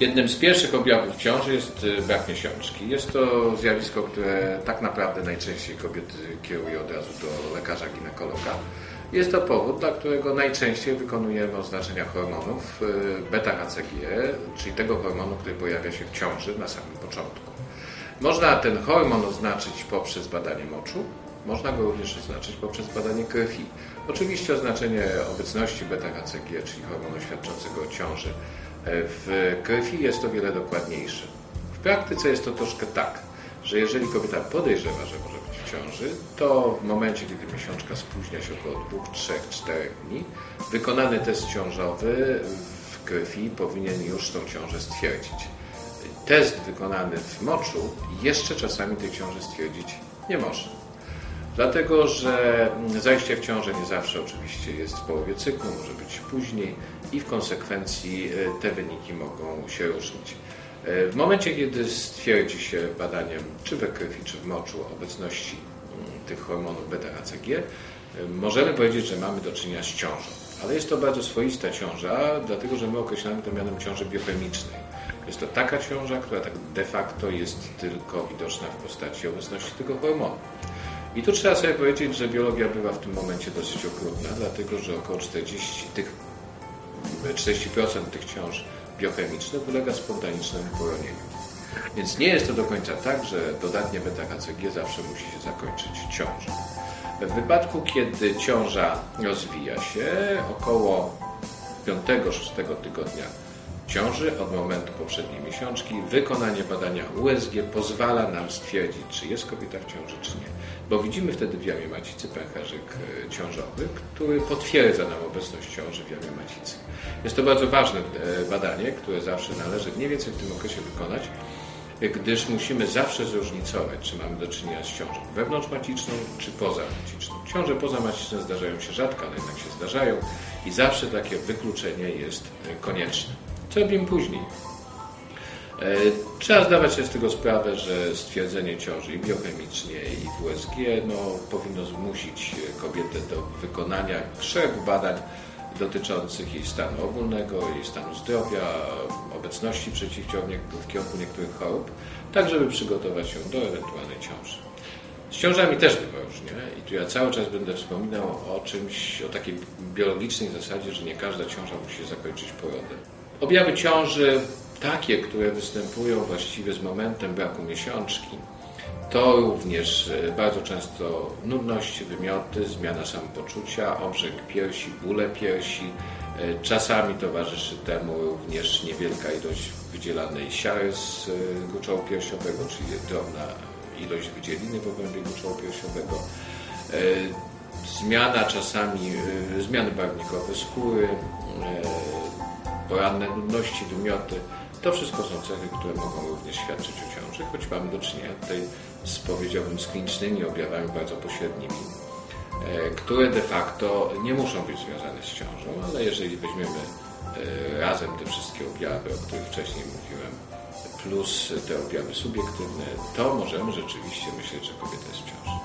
Jednym z pierwszych objawów ciąży jest y, brak miesiączki. Jest to zjawisko, które tak naprawdę najczęściej kobiety kieruje od razu do lekarza ginekologa. Jest to powód, dla którego najczęściej wykonujemy oznaczenia hormonów y, beta-HCG, czyli tego hormonu, który pojawia się w ciąży na samym początku. Można ten hormon oznaczyć poprzez badanie moczu, można go również oznaczyć poprzez badanie krwi. Oczywiście oznaczenie obecności beta-HCG, czyli hormonu świadczącego o ciąży w krwi jest to wiele dokładniejsze. W praktyce jest to troszkę tak, że jeżeli kobieta podejrzewa, że może być w ciąży, to w momencie, kiedy miesiączka spóźnia się około 2, 3, 4 dni, wykonany test ciążowy w krwi powinien już tą ciążę stwierdzić. Test wykonany w moczu jeszcze czasami tej ciąży stwierdzić nie może. Dlatego, że zajście w ciążę nie zawsze oczywiście jest w połowie cyklu, może być później i w konsekwencji e, te wyniki mogą się różnić. E, w momencie, kiedy stwierdzi się badaniem czy we krwi, czy w moczu obecności mm, tych hormonów beta-HCG, e, możemy powiedzieć, że mamy do czynienia z ciążą. Ale jest to bardzo swoista ciąża, dlatego że my określamy to mianem ciąży biochemicznej. Jest to taka ciąża, która tak de facto jest tylko widoczna w postaci obecności tego hormonu. I tu trzeba sobie powiedzieć, że biologia bywa w tym momencie dosyć okrutna, dlatego że około 40 tych 40% tych ciąż biochemicznych ulega spontanicznemu poronieniu. Więc nie jest to do końca tak, że dodatnie beta-HCG zawsze musi się zakończyć ciążą. W wypadku, kiedy ciąża rozwija się, około 5-6 tygodnia ciąży od momentu poprzedniej miesiączki. Wykonanie badania USG pozwala nam stwierdzić, czy jest kobieta w ciąży, czy nie. Bo widzimy wtedy w jamie macicy pęcherzyk e, ciążowy, który potwierdza nam obecność ciąży w jamie macicy. Jest to bardzo ważne e, badanie, które zawsze należy mniej więcej w tym okresie wykonać, gdyż musimy zawsze zróżnicować, czy mamy do czynienia z ciążą wewnątrzmaciczną, czy pozamaciczną. Ciąże pozamaciczne zdarzają się rzadko, ale jednak się zdarzają i zawsze takie wykluczenie jest e, konieczne. Co robimy później? E, trzeba zdawać sobie z tego sprawę, że stwierdzenie ciąży i biochemicznie i WSG no, powinno zmusić kobietę do wykonania szeregu badań dotyczących jej stanu ogólnego, jej stanu zdrowia, obecności przeciwciał w kierunku niektórych chorób, tak żeby przygotować się do ewentualnej ciąży. Z ciążami też bywa różnie i tu ja cały czas będę wspominał o czymś, o takiej biologicznej zasadzie, że nie każda ciąża musi się zakończyć porodem. Objawy ciąży, takie, które występują właściwie z momentem braku miesiączki, to również e, bardzo często nudności, wymioty, zmiana samopoczucia, obrzęk piersi, bóle piersi. E, czasami towarzyszy temu również niewielka ilość wydzielanej siary z e, guczołu piersiowego, czyli drobna ilość wydzieliny w obrębie guczołu piersiowego. Zmiana czasami, zmiany barwnikowe skóry, poranne nudności, wymioty. To wszystko są cechy, które mogą również świadczyć o ciąży, choć mamy do czynienia tutaj z powiedziałbym z klinicznymi objawami bardzo pośrednimi, e, które de facto nie muszą być związane z ciążą, ale jeżeli weźmiemy e, razem te wszystkie objawy, o których wcześniej mówiłem, plus te objawy subiektywne, to możemy rzeczywiście myśleć, że kobieta jest w ciąży.